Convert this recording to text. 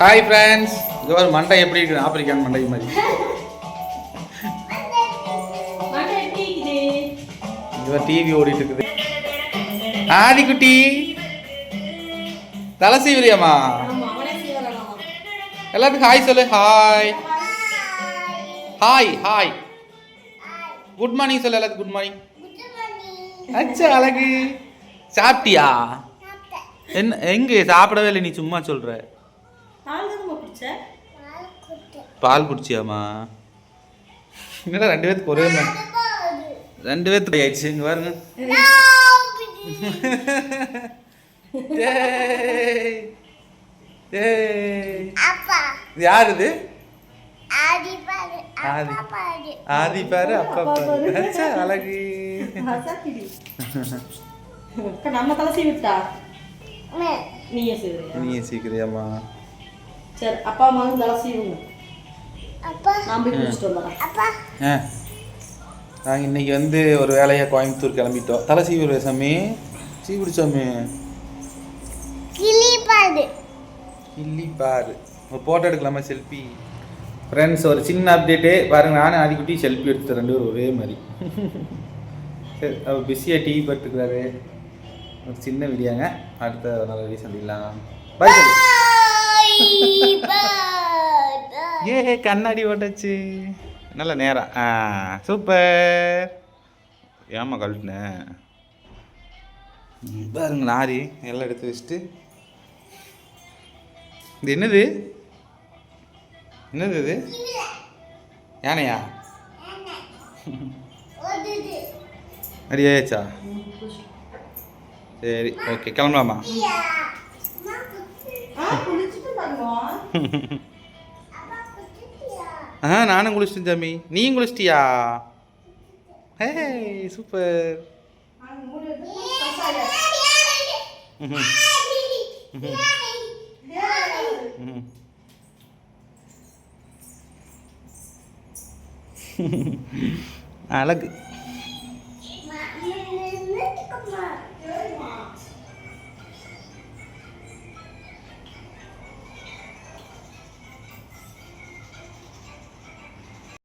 Hi friends இது ஒரு மண்டை எப்படி இருக்குது ஆப்பிரிக்கான் மண்டை மாதிரி. இது டிவி ஓடிட்டு இருக்குது. ஆதிக்குட்டி தலை சீவிரியாமா எல்லாத்துக்கும் ஹாய் சொல்லு hi hi hi good morning சொல்லு எல்லாத்துக்கும் குட் மார்னிங் அச்சா அழகு. சாப்பிட்டியா? என்ன எங்க? சாப்பிடவே இல்லை நீ சும்மா சொல்ற. பால் தானே பிடிச்ச பால் குடிச்சியாமா என்னடா ரெண்டு பேத்துக்கு ஒரே மாதிரி? ரெண்டு பேத்துக்கு ஆயிடுச்சு இங்க பாருங்க. யார் இது? ஆதி ஆதி. பாரு. அப்பா பாரு. அழகு. நம்ம தலை சீவி விட்டா நீயே செய்வியா நீ சீக்கிரியாமா சரி அப்பா போய் குளிச்சுட்டு வந்துடுறேன். ஆ. நாங்கள் இன்னைக்கு வந்து ஒரு வேலையாக கோயம்புத்தூர் கிளம்பிட்டோம். தலை சீவிடுவே சாமி. சீவிடு சாமி. கிள்ளி பாரு ஒரு ஃபோட்டோ எடுக்கலாமா செல்ஃபி ஃப்ரெண்ட்ஸ் ஒரு சின்ன அப்டேட்டு பாருங்க நானும் ஆதிக்குட்டி செல்ஃபி எடுத்து ரெண்டு பேரும் ஒரே மாதிரி. சரி அவர் பிஸியாக டிவி பார்த்துக்கிறாரு ஒரு சின்ன வீடியோங்க அடுத்த நல்ல வீடியோ சந்திக்கலாம் பாய் ஏ கண்ணாடி ஓட்டாச்சு. நல்ல நேரம். ஆ சூப்பர். ஏமா கழட்டினேன் பாருங்க லாரி எல்லாம் எடுத்து வச்சுட்டு. இது என்னது? என்னது இது? யானையா? ரெடி ஆயாச்சா சரி ஓகே கிளம்பலாமா? ஆ நானும் குளிச்சிட்டேன் சாமி நீயும் குளிச்சிட்டியா? ஹே சூப்பர். அழகு.